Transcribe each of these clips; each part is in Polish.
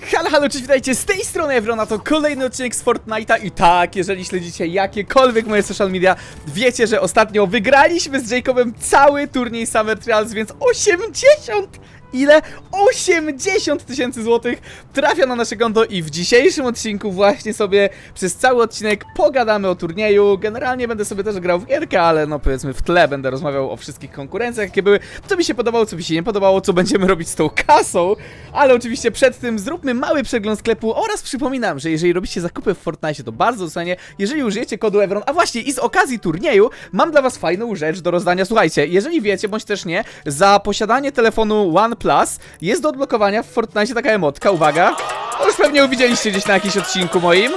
Halo, halo, cześć, witajcie, z tej strony Evrona, to kolejny odcinek z Fortnite'a. I tak, jeżeli śledzicie jakiekolwiek moje social media, wiecie, że ostatnio wygraliśmy z Jacobem cały turniej Summer Trials, więc 80 ile? 80 tysięcy złotych trafia na nasze konto i w dzisiejszym odcinku właśnie sobie przez cały odcinek pogadamy o turnieju. Generalnie będę sobie też grał w gierkę, ale no powiedzmy w tle będę rozmawiał o wszystkich konkurencjach, jakie były, co mi się podobało, co mi się nie podobało, co będziemy robić z tą kasą, ale oczywiście przed tym zróbmy mały przegląd sklepu oraz przypominam, że jeżeli robicie zakupy w Fortnite, to bardzo docenię, jeżeli użyjecie kodu Evron, a właśnie i z okazji turnieju mam dla was fajną rzecz do rozdania. Słuchajcie, jeżeli wiecie, bądź też nie, za posiadanie telefonu OnePlus jest do odblokowania w Fortnite taka emotka, uwaga, to już pewnie widzieliście gdzieś na jakimś odcinku moim.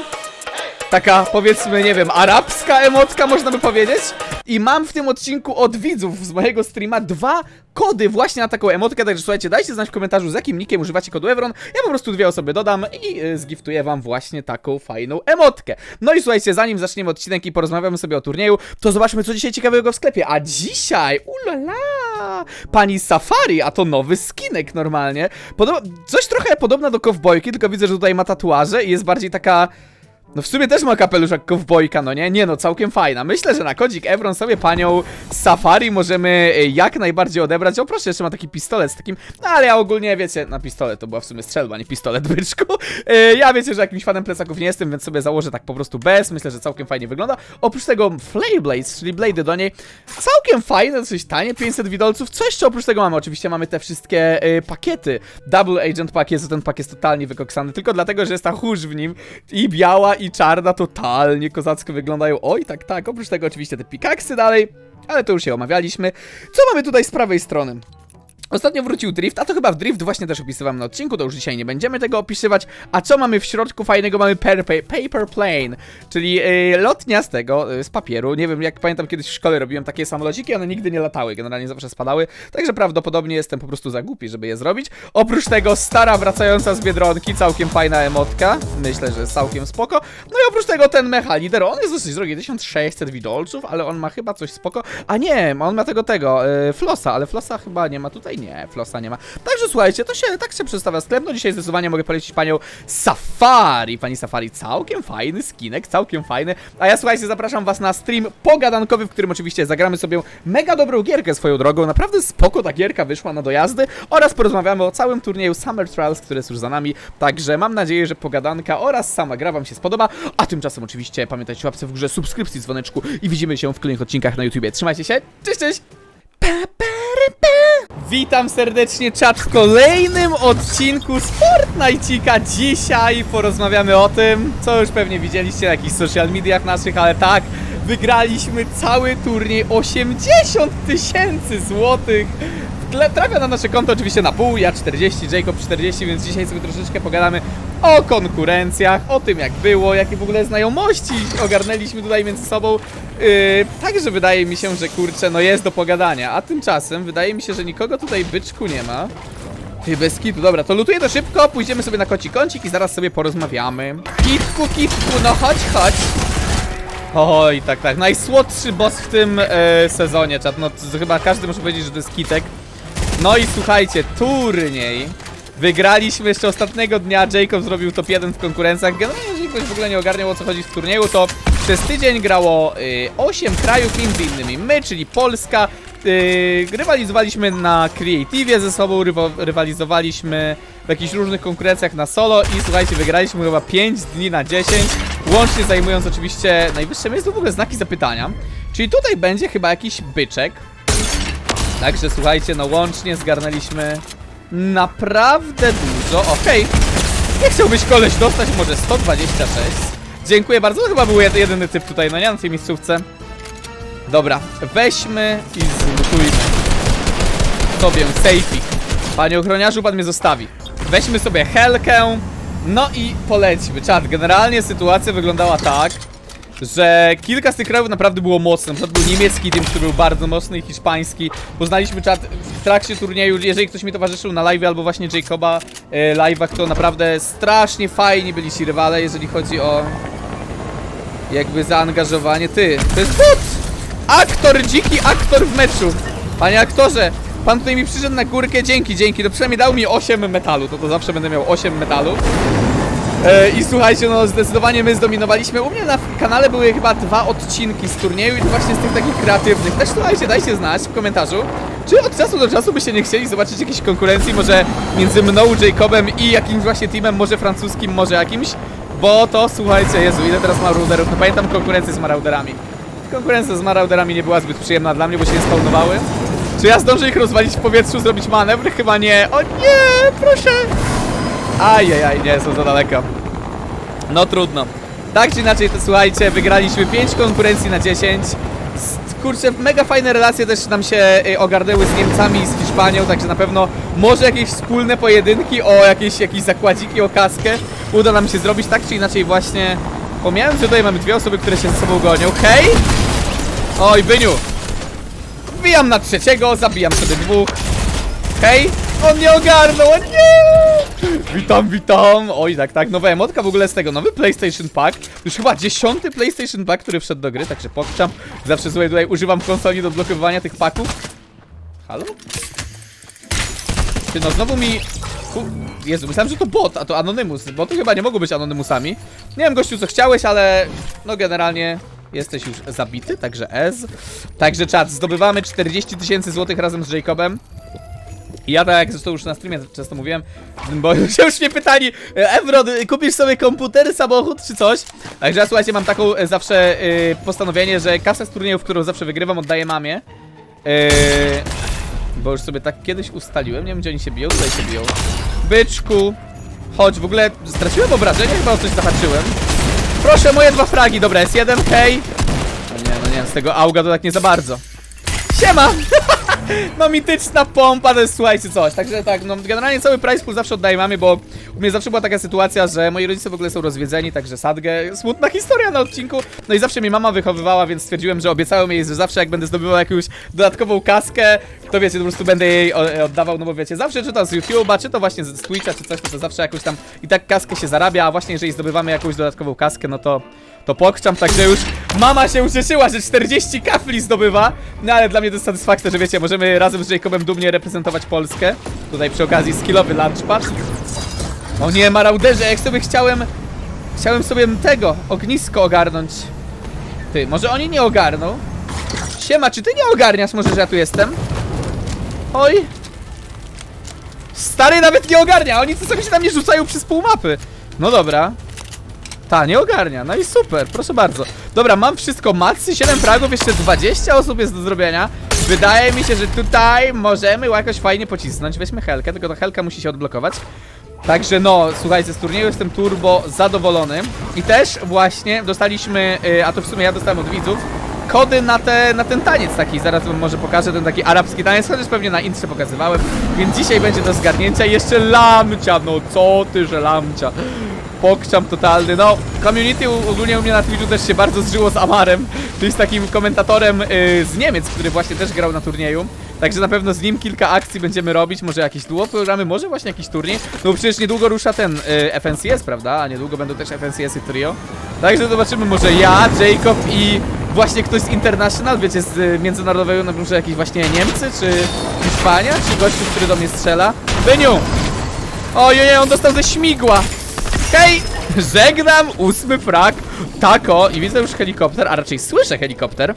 Taka, powiedzmy, nie wiem, arabska emotka, można by powiedzieć. I mam w tym odcinku od widzów z mojego streama dwa kody właśnie na taką emotkę, także słuchajcie, dajcie znać w komentarzu, z jakim nickiem używacie kodu Evron. Ja po prostu dwie osoby dodam i y, zgiftuję wam właśnie taką fajną emotkę. No i słuchajcie, zanim zaczniemy odcinek i porozmawiamy sobie o turnieju, to zobaczmy, co dzisiaj ciekawego w sklepie. A dzisiaj, ulala, pani Safari, a to nowy skinek normalnie. Podoba coś trochę podobna do kowbojki, tylko widzę, że tutaj ma tatuaże i jest bardziej taka... No w sumie też ma kapelusz jak kowbojka, no nie? Nie no, całkiem fajna. Myślę, że na kodzik Evron sobie panią Safari możemy e, jak najbardziej odebrać. O proszę, jeszcze ma taki pistolet z takim... No ale ja ogólnie, wiecie, na pistolet to była w sumie strzelba, nie pistolet, byczku. E, Ja wiecie, że jakimś fanem plecaków nie jestem, więc sobie założę tak po prostu bez. Myślę, że całkiem fajnie wygląda. Oprócz tego Flare Blades, czyli blady do niej, całkiem fajne, dosyć tanie, 500 widolców. Co jeszcze oprócz tego mamy? Oczywiście mamy te wszystkie e, pakiety. Double Agent Pack, jest ten pakiet totalnie wykoksany, tylko dlatego, że jest ta chórz w nim i biała i czarna totalnie kozacko wyglądają. Oj, tak, tak. Oprócz tego oczywiście te pikaksy dalej, ale to już się omawialiśmy. Co mamy tutaj z prawej strony? Ostatnio wrócił Drift, a to chyba w Drift właśnie też opisywałem na odcinku, to już dzisiaj nie będziemy tego opisywać. A co mamy w środku fajnego? Mamy per, pa- Paper Plane, czyli yy, lotnia z tego, yy, z papieru. Nie wiem, jak pamiętam kiedyś w szkole robiłem takie samolociki, one nigdy nie latały, generalnie zawsze spadały, także prawdopodobnie jestem po prostu za głupi, żeby je zrobić. Oprócz tego stara wracająca z Biedronki, całkiem fajna emotka, myślę, że jest całkiem spoko. No i oprócz tego ten Mechalider, on jest dosyć drogi, 1600 widolców, ale on ma chyba coś spoko. A nie, on ma tego, tego, yy, Flossa, ale Flossa chyba nie ma tutaj, nie, Flossa nie ma. Także słuchajcie, to się, tak się przedstawia sklep, no dzisiaj zdecydowanie mogę polecić panią Safari. Pani Safari, całkiem fajny skinek, całkiem fajny. A ja słuchajcie, zapraszam was na stream pogadankowy, w którym oczywiście zagramy sobie mega dobrą gierkę swoją drogą. Naprawdę spoko ta gierka wyszła na dojazdy oraz porozmawiamy o całym turnieju Summer Trials, który jest już za nami. Także mam nadzieję, że pogadanka oraz sama gra wam się spodoba. A tymczasem oczywiście pamiętajcie łapce w górze, subskrypcji, dzwoneczku i widzimy się w kolejnych odcinkach na YouTubie. Trzymajcie się, cześć, cześć! Witam serdecznie czat w kolejnym odcinku z Fortnite'ika. Dzisiaj porozmawiamy o tym, co już pewnie widzieliście na jakichś social mediach naszych, ale tak, wygraliśmy cały turniej 80 tysięcy złotych. Tle- Trafia na nasze konto oczywiście na pół, ja 40, Jacob 40, więc dzisiaj sobie troszeczkę pogadamy o konkurencjach, o tym jak było, jakie w ogóle znajomości ogarnęliśmy tutaj między sobą. Yy, także wydaje mi się, że kurczę, no jest do pogadania, a tymczasem wydaje mi się, że nikogo tutaj byczku nie ma. Ty bez kitu, dobra, to lutuję to szybko, pójdziemy sobie na koci kącik i zaraz sobie porozmawiamy. Kitku, kitku, no chodź, chodź. Oj, tak, tak, najsłodszy boss w tym e, sezonie, czat, no chyba każdy może powiedzieć, że to jest kitek. No i słuchajcie, turniej. Wygraliśmy jeszcze ostatniego dnia, Jacob zrobił top 1 w konkurencjach. Generalnie, jeżeli ktoś w ogóle nie ogarniał o co chodzi w turnieju, to przez tydzień grało y, 8 krajów, między innymi my, czyli Polska. Y, rywalizowaliśmy na Creative ze sobą, rywo, rywalizowaliśmy w jakichś różnych konkurencjach na solo i słuchajcie, wygraliśmy chyba 5 dni na 10, łącznie zajmując oczywiście najwyższe miejsce, w ogóle znaki zapytania. Czyli tutaj będzie chyba jakiś byczek, Także słuchajcie, no łącznie zgarnęliśmy naprawdę dużo. Okej. Nie chciałbyś koleś dostać może 126. Dziękuję bardzo. To chyba był jed- jedyny typ tutaj, no nie na tej miejscówce. Dobra, weźmy i zlutujmy sobie safety. Panie ochroniarzu, pan mnie zostawi. Weźmy sobie helkę. No i polećmy. Czad, generalnie sytuacja wyglądała tak, że kilka z tych krajów naprawdę było mocne. Na przykład był niemiecki team, który był bardzo mocny i hiszpański. Poznaliśmy czat w trakcie turnieju, jeżeli ktoś mi towarzyszył na live albo właśnie Jacoba e, live'ach, to naprawdę strasznie fajni byli ci rywale, jeżeli chodzi o jakby zaangażowanie. Ty, to jest bot! Aktor, dziki aktor w meczu! Panie aktorze, Pan tutaj mi przyszedł na górkę, dzięki, dzięki, to przynajmniej dał mi 8 metalu, to to zawsze będę miał 8 metalu. E, I słuchajcie, no zdecydowanie my zdominowaliśmy. U mnie na kanale były chyba dwa odcinki z turnieju i właśnie z tych takich kreatywnych. Też słuchajcie, dajcie znać w komentarzu, czy od czasu do czasu byście nie chcieli zobaczyć jakiejś konkurencji, może między mną, Jacobem i jakimś właśnie teamem, może francuskim, może jakimś. Bo to, słuchajcie, Jezu, ile teraz marauderów? No pamiętam konkurencję z marauderami. Konkurencja z marauderami nie była zbyt przyjemna dla mnie, bo się nie spawnowały. Czy ja zdążę ich rozwalić w powietrzu, zrobić manewr? Chyba nie. O nie, proszę! Ajajaj, nie, są za daleko. No trudno. Tak czy inaczej, to słuchajcie, wygraliśmy 5 konkurencji na 10. S- Kurczę, mega fajne relacje też nam się y, ogarnęły z Niemcami i z Hiszpanią, także na pewno może jakieś wspólne pojedynki o jakieś, jakieś zakładziki, o kaskę uda nam się zrobić, tak czy inaczej właśnie. Pomijając, że tutaj mamy dwie osoby, które się ze sobą gonią. Hej! Oj, Byniu! Wbijam na trzeciego, zabijam sobie dwóch. Hej! On nie ogarnął, nie! Witam, witam! Oj, tak, tak, nowa emotka w ogóle z tego, nowy PlayStation Pack. Już chyba dziesiąty PlayStation Pack, który wszedł do gry, także pokczam. Zawsze słuchaj, tutaj używam konsoli do odblokowywania tych paków. Halo? Ty no, znowu mi... Ku... Jezu, myślałem, że to bot, a to Anonymous. Boty chyba nie mogą być Anonymusami. Nie wiem, gościu, co chciałeś, ale... No, generalnie... Jesteś już zabity, także S. Także czat, zdobywamy 40 tysięcy złotych razem z Jacobem. I ja tak jak zresztą już na streamie często mówiłem, bo się już mnie pytali, Evron, kupisz sobie komputer, samochód czy coś? Także ja słuchajcie, mam taką e, zawsze e, postanowienie, że kasę z turniejów, którą zawsze wygrywam, oddaję mamie. E, bo już sobie tak kiedyś ustaliłem, nie wiem gdzie oni się biją, tutaj się biją. Byczku, chodź, w ogóle straciłem obrażenie, chyba o coś zahaczyłem. Proszę, moje dwa fragi, dobra, jest jeden, hej. No nie, no nie, z tego auga to tak nie za bardzo. Siema! No mityczna pompa, to jest słuchajcie coś. Także tak, no generalnie cały price pool zawsze oddaję bo u mnie zawsze była taka sytuacja, że moi rodzice w ogóle są rozwiedzeni, także sadgę. Smutna historia na odcinku. No i zawsze mnie mama wychowywała, więc stwierdziłem, że obiecałem jej, że zawsze jak będę zdobywał jakąś dodatkową kaskę, to wiecie, po prostu będę jej oddawał, no bo wiecie, zawsze czy to z YouTube'a, czy to właśnie z Twitcha, czy coś, no to zawsze jakąś tam i tak kaskę się zarabia, a właśnie jeżeli zdobywamy jakąś dodatkową kaskę, no to to pokczam, także już mama się ucieszyła, że 40 kafli zdobywa, no ale dla mnie to jest satysfakcja, że wiecie, możemy razem z Jacobem dumnie reprezentować Polskę. Tutaj przy okazji skillowy lunchpad. O nie, marauderze, jak sobie chciałem, chciałem sobie tego, ognisko ogarnąć. Ty, może oni nie ogarną? Siema, czy ty nie ogarniasz może, że ja tu jestem? Oj. Stary nawet nie ogarnia, oni co sobie się tam nie rzucają przez pół mapy. No dobra, ta, nie ogarnia, no i super, proszę bardzo. Dobra, mam wszystko, macy, 7 fragów, jeszcze 20 osób jest do zrobienia. Wydaje mi się, że tutaj możemy jakoś fajnie pocisnąć. Weźmy Helkę, tylko ta Helka musi się odblokować. Także no, słuchajcie, z turnieju jestem turbo zadowolony. I też właśnie dostaliśmy, y, a to w sumie ja dostałem od widzów Kody na, te, na ten taniec taki, zaraz wam może pokażę ten taki arabski taniec, chociaż pewnie na intrze pokazywałem. Więc dzisiaj będzie do zgarnięcia jeszcze lamcia, no co ty, że lamcia? Pokczam totalny, no Community ogólnie u mnie na Twitchu też się bardzo zżyło z Amarem. Czyli z takim komentatorem y, z Niemiec, który właśnie też grał na turnieju. Także na pewno z nim kilka akcji będziemy robić, może jakieś duo programy, może właśnie jakiś turniej. No przecież niedługo rusza ten y, FNCS, prawda? A niedługo będą też FNCS i trio. Także zobaczymy może ja, Jacob i właśnie ktoś z International, wiecie, z y, międzynarodowego, no może jakiś właśnie Niemcy, czy Hiszpania, czy gościu, który do mnie strzela Byniu! Ojej, on dostał ze śmigła! Hej! Żegnam ósmy frak. Tako, i widzę już helikopter, a raczej słyszę helikopter.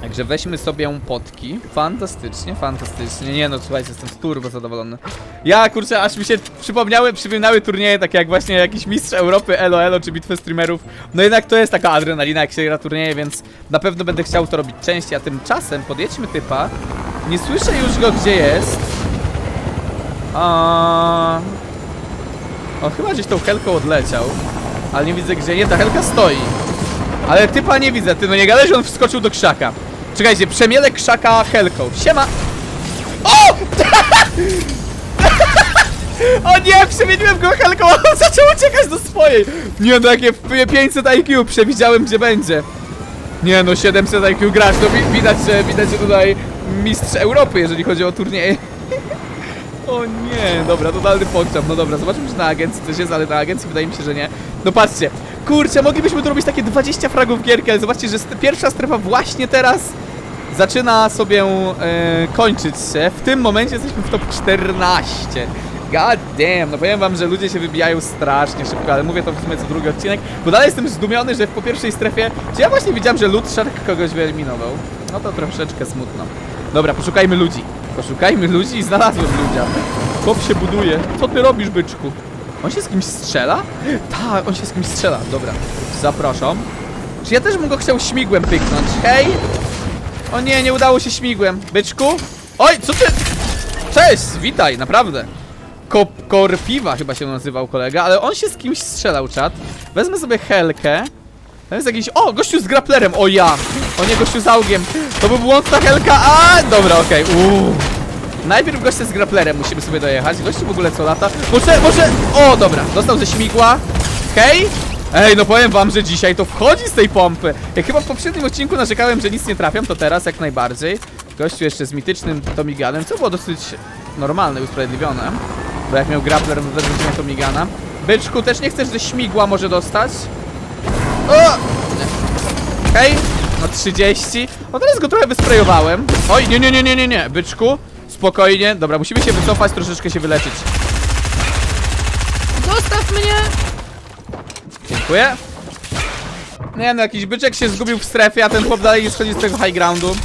Także weźmy sobie potki. Fantastycznie, fantastycznie. Nie no, słuchajcie, jestem turbo zadowolony. Ja, kurczę, aż mi się przypomniały, przypominały turnieje, takie jak właśnie jakiś mistrz Europy, elo elo, czy bitwy streamerów. No jednak to jest taka adrenalina, jak się gra turnieje, więc na pewno będę chciał to robić częściej, a tymczasem podjedźmy typa. Nie słyszę już go, gdzie jest. A... On chyba gdzieś tą helką odleciał. Ale nie widzę gdzie. Nie, ta helka stoi. Ale typa nie widzę, ty no nie gadaj, że on wskoczył do krzaka. Czekajcie, przemielę krzaka helką. Siema! O! o nie, przemieniłem go helką, a on zaczął uciekać do swojej. Nie no, jakie 500 IQ, przewidziałem gdzie będzie. Nie no, 700 IQ gracz, no wi- widać, że widać, że tutaj mistrz Europy, jeżeli chodzi o turnieje. O nie, dobra, totalny pokczam. No dobra, zobaczymy, czy na agencji coś jest, ale na agencji wydaje mi się, że nie. No patrzcie, kurczę, moglibyśmy tu robić takie 20 fragów gierki, ale zobaczcie, że st- pierwsza strefa właśnie teraz zaczyna sobie e, kończyć się. W tym momencie jesteśmy w top 14. God damn, no powiem wam, że ludzie się wybijają strasznie szybko, ale mówię to w sumie co drugi odcinek, bo dalej jestem zdumiony, że po pierwszej strefie, czy ja właśnie widziałem, że Loot Shark kogoś wyeliminował? No to troszeczkę smutno. Dobra, poszukajmy ludzi. Poszukajmy ludzi i znalazłem ludzia. Chłop się buduje. Co ty robisz, byczku? On się z kimś strzela? Tak, on się z kimś strzela. Dobra, zapraszam. Czy ja też bym go chciał śmigłem pyknąć? Hej! O nie, nie udało się śmigłem. Byczku? Oj, co ty? Cześć, witaj, naprawdę. Kop Korpiwa chyba się nazywał kolega, ale on się z kimś strzelał, czat. Wezmę sobie helkę. To jest jakiś... O, gościu z graplerem, o ja! O nie, gościu z augiem. To był błąd ta helka, a Dobra, okej, uuu. Najpierw gościa z graplerem musimy sobie dojechać. Gościu w ogóle co lata. Może, może... O, dobra, dostał ze śmigła. Hej! Ej, no powiem wam, że dzisiaj to wchodzi z tej pompy. Jak chyba w poprzednim odcinku narzekałem, że nic nie trafiam, to teraz jak najbardziej. Gościu jeszcze z mitycznym Tomiganem, co było dosyć normalne, usprawiedliwione. Bo jak miał grappler, to też będzie Tomigana. Byczku, też nie chcesz ze śmigła może dostać? O! Nie. Hej! No 30. O, teraz go trochę wysprejowałem. Oj, nie, nie, nie, nie, nie, nie. Byczku, spokojnie. Dobra, musimy się wycofać, troszeczkę się wyleczyć. Zostaw mnie! Dziękuję. Nie no, jakiś byczek się zgubił w strefie, a ten chłop dalej nie schodzi z tego high groundu.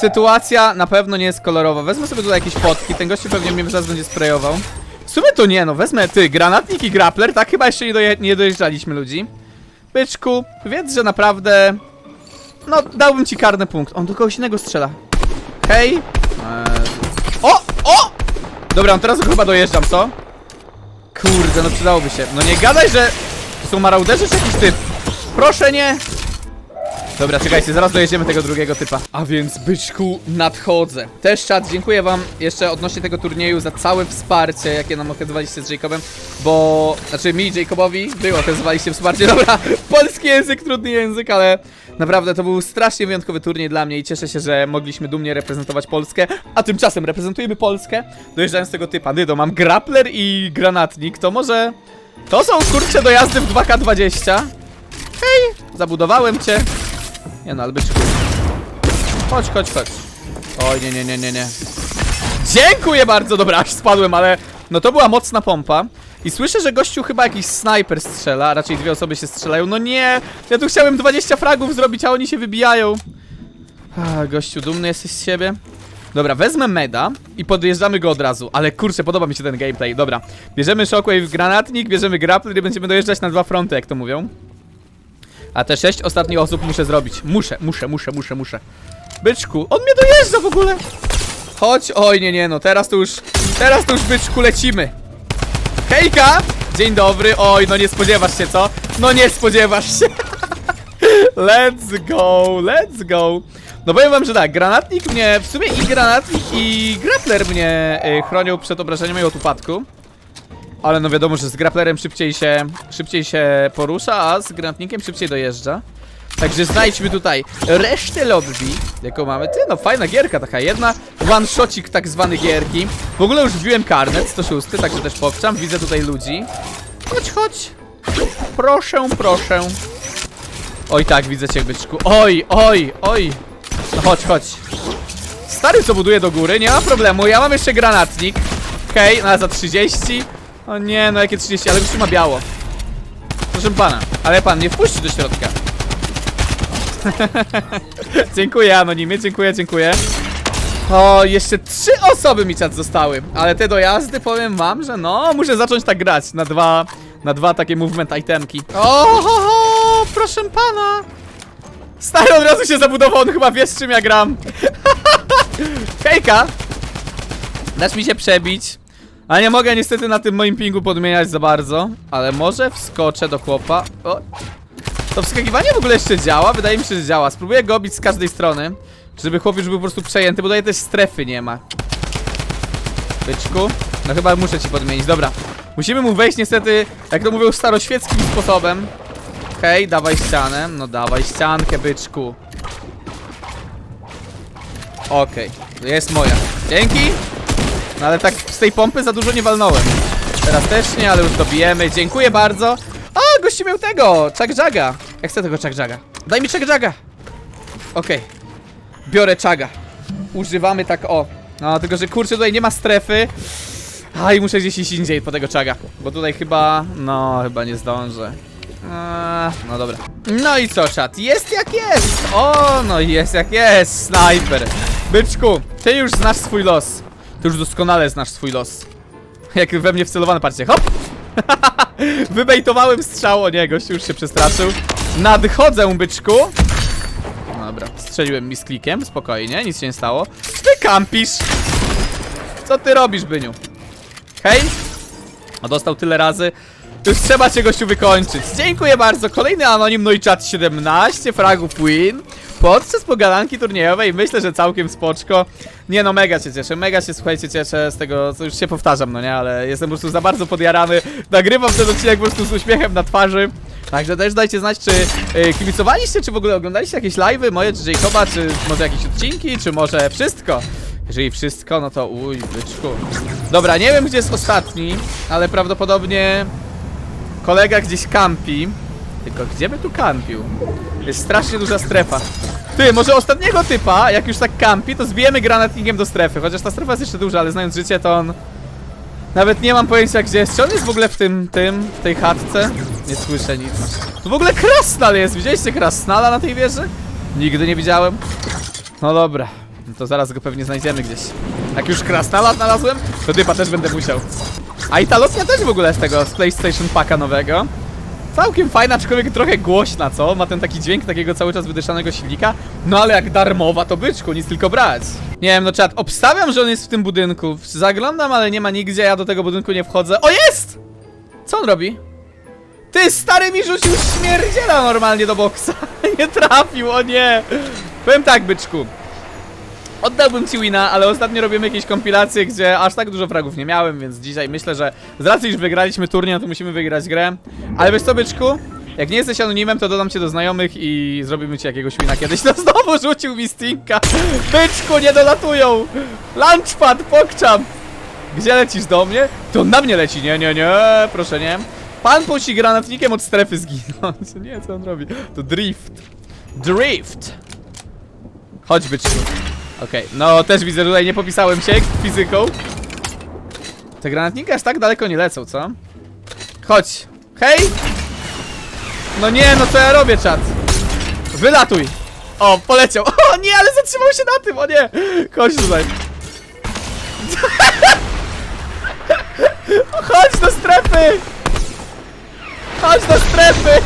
Sytuacja na pewno nie jest kolorowa. Wezmę sobie tutaj jakieś potki, ten gościu pewnie mnie zaraz będzie sprayował. W sumie to nie no, wezmę ty, granatnik i grappler, tak chyba jeszcze nie, doje nie dojeżdżaliśmy ludzi. Byczku, wiedz, że naprawdę... No, dałbym ci karny punkt. On do kogoś innego strzela. Hej. Eee... O! O! Dobra, teraz chyba dojeżdżam, co? Kurde, no przydałoby się. No nie gadaj, że są marauderzy czy jakiś typ? Proszę nie! Dobra, czekajcie, zaraz dojedziemy tego drugiego typa. A więc, byczku, nadchodzę. Też czat, dziękuję wam jeszcze odnośnie tego turnieju za całe wsparcie, jakie nam okazywaliście z Jacobem, bo... Znaczy mi, Jacobowi, wy okazywaliście wsparcie. Dobra, polski język, trudny język, ale naprawdę to był strasznie wyjątkowy turniej dla mnie i cieszę się, że mogliśmy dumnie reprezentować Polskę, a tymczasem reprezentujemy Polskę, dojeżdżając tego typa. Nydo, mam grappler i granatnik, to może... To są kurcze dojazdy w 2K20. Hej, zabudowałem cię. Nie no, ale byczku. Chodź, chodź, chodź. Oj, nie, nie, nie, nie, nie. Dziękuję bardzo, dobra, aż spadłem, ale no to była mocna pompa. I słyszę, że gościu chyba jakiś snajper strzela, a raczej dwie osoby się strzelają. No nie, ja tu chciałem 20 fragów zrobić, a oni się wybijają. A, gościu, dumny jesteś z siebie? Dobra, wezmę meda i podjeżdżamy go od razu, ale kurczę, podoba mi się ten gameplay. Dobra, bierzemy shockwave granatnik, bierzemy grappler i będziemy dojeżdżać na dwa fronty, jak to mówią. A te sześć ostatnich osób muszę zrobić. Muszę, muszę, muszę, muszę, muszę. Byczku, on mnie dojeżdża w ogóle. Chodź, oj nie, nie, no teraz to już, teraz to już byczku lecimy. Hejka! Dzień dobry, oj, no nie spodziewasz się, co? No nie spodziewasz się. Let's go, let's go. No powiem wam, że tak, granatnik mnie, w sumie i granatnik i grappler mnie y, chronią przed obrażeniami od upadku. Ale no wiadomo, że z grapplerem szybciej się, szybciej się porusza, a z granatnikiem szybciej dojeżdża. Także znajdźmy tutaj resztę lobby, jaką mamy. Ty, no fajna gierka taka jedna. One shotcik tak zwany gierki. W ogóle już wbiłem karnet 106, także też pokczam. Widzę tutaj ludzi. Chodź, chodź. Proszę, proszę. Oj tak, widzę cię, byczku. Oj, oj, oj. No chodź, chodź. Stary co buduje do góry, nie ma problemu. Ja mam jeszcze granatnik. Okej, okay, na za 30. O nie, no jakie 30, ale już ma biało. Proszę pana, ale pan nie wpuści do środka. dziękuję anonimie, dziękuję, dziękuję. O, jeszcze trzy osoby mi czat zostały, ale te dojazdy powiem wam, że no, muszę zacząć tak grać na dwa, na dwa takie movement itemki. O, ho, ho, proszę pana. Stary od razu się zabudował, on chyba wie z czym ja gram. Hejka. Dasz mi się przebić. A nie mogę niestety na tym moim pingu podmieniać za bardzo, ale może wskoczę do chłopa. O. To wskakiwanie w ogóle jeszcze działa? Wydaje mi się, że działa. Spróbuję go bić z każdej strony, żeby chłop już był po prostu przejęty, bo tutaj też strefy nie ma. Byczku? No chyba muszę ci podmienić, dobra. Musimy mu wejść niestety, jak to mówią, staroświeckim sposobem. Okej, okay, dawaj ścianę. No dawaj ściankę, byczku. Okej, okay. jest moja. Dzięki! No ale tak z tej pompy za dużo nie walnąłem. Teraz też nie, ale już dobijemy. Dziękuję bardzo. A, gości miał tego, Chuck Jaga. Ja chcę tego Chuck Jaga. Daj mi Chuck Jaga. Okej. Biorę czaga. Używamy tak o. No, tylko że kurczę, tutaj nie ma strefy. A i muszę gdzieś iść indziej po tego czaga. Bo tutaj chyba. No, chyba nie zdążę. A, no dobra. No i co, czat? Jest jak jest! O, no jest jak jest! Snajper! Byczku, ty już znasz swój los. Ty już doskonale znasz swój los. Jak we mnie wcelowany, patrzcie, hop! Wybejtowałem strzał o nie, gościu już się przestraszył. Nadchodzę, byczku. Dobra, strzeliłem mi z klikiem, spokojnie, nic się nie stało. Ty kampisz! Co ty robisz, byniu? Hej? A dostał tyle razy. Już trzeba cię gościu wykończyć. Dziękuję bardzo. Kolejny anonim, no i czat 17 fragów win. Podczas pogadanki turniejowej myślę, że całkiem spoczko. Nie no, mega się cieszę, mega się słuchajcie cieszę z tego, co już się powtarzam, no nie, ale jestem po prostu za bardzo podjarany. Nagrywam ten odcinek po prostu z uśmiechem na twarzy. Także też dajcie znać, czy y, kibicowaliście, czy w ogóle oglądaliście jakieś live'y moje, czy Jacoba, czy może jakieś odcinki, czy może wszystko. Jeżeli wszystko, no to uj, byczku. Dobra, nie wiem gdzie jest ostatni, ale prawdopodobnie kolega gdzieś kampi. Tylko gdzie by tu kampił? Jest strasznie duża strefa. Ty, może ostatniego typa, jak już tak kampi, to zbijemy granatnikiem do strefy. Chociaż ta strefa jest jeszcze duża, ale znając życie, to on... Nawet nie mam pojęcia gdzie jest. Czy on jest w ogóle w tym, tym, w tej chatce? Nie słyszę nic. Tu w ogóle krasnal jest. Widzieliście krasnala na tej wieży? Nigdy nie widziałem. No dobra. No to zaraz go pewnie znajdziemy gdzieś. Jak już krasnala znalazłem, to typa też będę musiał. A i ta lotnia też w ogóle z tego, z PlayStation Packa nowego. Całkiem fajna, aczkolwiek trochę głośna, co? Ma ten taki dźwięk takiego cały czas wydyszanego silnika. No ale jak darmowa, to byczku, nic tylko brać. Nie wiem, no czat, obstawiam, że on jest w tym budynku. Zaglądam, ale nie ma nigdzie, ja do tego budynku nie wchodzę. O, jest! Co on robi? Ty, stary mi rzucił śmierdziela normalnie do boksa. nie trafił, o nie. Powiem tak, byczku. Oddałbym ci wina, ale ostatnio robiłem jakieś kompilacje, gdzie aż tak dużo fragów nie miałem, więc dzisiaj myślę, że z racji, iż wygraliśmy turniej, to musimy wygrać grę. Ale wiesz co, byczku? Jak nie jesteś anonimem, to dodam cię do znajomych i zrobimy ci jakiegoś wina kiedyś. No znowu rzucił mi stinka. Byczku, nie dolatują. Launchpad, pokczam. Gdzie lecisz do mnie? To on na mnie leci. Nie, nie, nie, proszę nie. Pan musi granatnikiem od strefy zginąć. Nie, co on robi? To drift. Drift. Chodź, byczku. Okej, no też widzę, że tutaj nie popisałem się fizyką. Te granatniki aż tak daleko nie lecą, co? Chodź. Hej! No nie, no co ja robię, czat? Wylatuj! O, poleciał. O nie, ale zatrzymał się na tym, o nie! Chodź tutaj. Chodź do strefy! Chodź do strefy!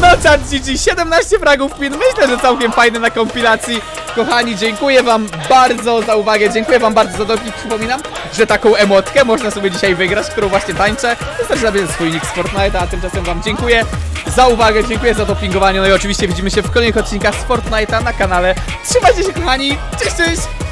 No czat GG, 17 fragów win, myślę, że całkiem fajny na kompilacji. Kochani, dziękuję wam bardzo za uwagę, dziękuję wam bardzo za doping. Przypominam, że taką emotkę można sobie dzisiaj wygrać, którą właśnie tańczę. Wystarczy zabrać swój nick z Fortnite, a tymczasem wam dziękuję za uwagę, dziękuję za dopingowanie. No i oczywiście widzimy się w kolejnych odcinkach z Fortnite'a na kanale. Trzymajcie się kochani, cześć, cześć!